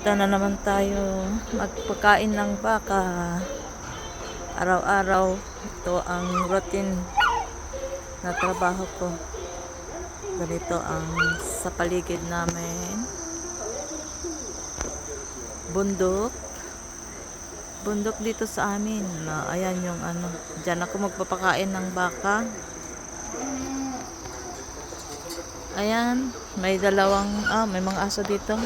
Punta na naman tayo magpakain ng baka. Araw-araw, ito ang routine na trabaho ko. Ganito ang sa paligid namin. Bundok. Bundok dito sa amin. Na, ayan yung ano. Diyan ako magpapakain ng baka. Ayan, may dalawang, ah, may mga aso dito.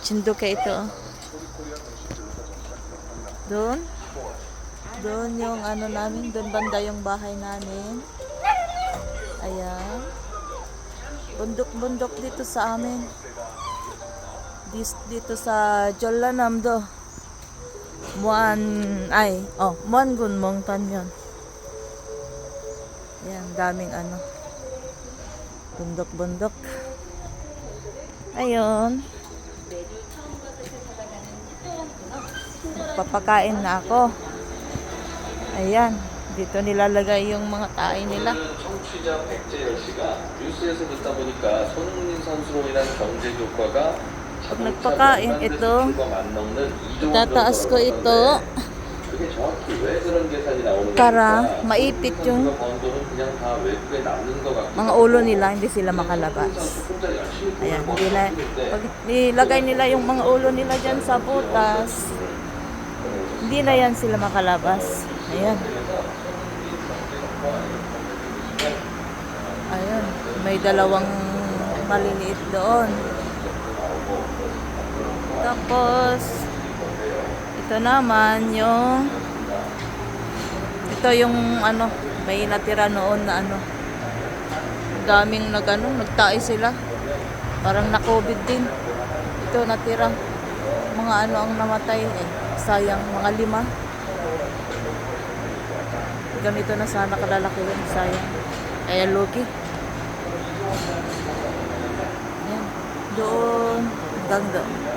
Chinduke ito. Doon. Doon yung ano namin, doon banda yung bahay namin. Ayan. Bundok-bundok dito sa amin. Dis, dito sa Jolanam do. Muan, ay, oh, Muan Gunmong Tan yun. Ayan, daming ano. Bundok-bundok. Ayun. Papakain na ako. Ayan. Dito nilalagay yung mga tae nila. 청취자 백재열 씨가 뉴스에서 듣다 보니까 손흥민 선수로 인한 경제 효과가 Pag nagpakain, ito, Tataas ko ito 그게 정확히 왜 그런 계산이 나오는 para 겁니까? maipit yung 번 돈은 그냥 다 외국에 남는 것 같고 mga ulo nila, hindi sila makalabas. 손자리가 실컷 Ayan, hindi na, pag nilagay nila yung mga ulo nila dyan sa butas, hindi na yan sila makalabas. Ayan. Ayan, may dalawang maliliit doon. Tapos, ito naman yung, ito yung ano, may natira noon na ano, daming nag ano, nagtae sila. Parang na-COVID din. Ito natira. Mga ano ang namatay eh. Sayang, mga lima. Ganito na sana kalalaki yun. Sayang. Kaya lugi. Ayan. Doon. Hanggang doon.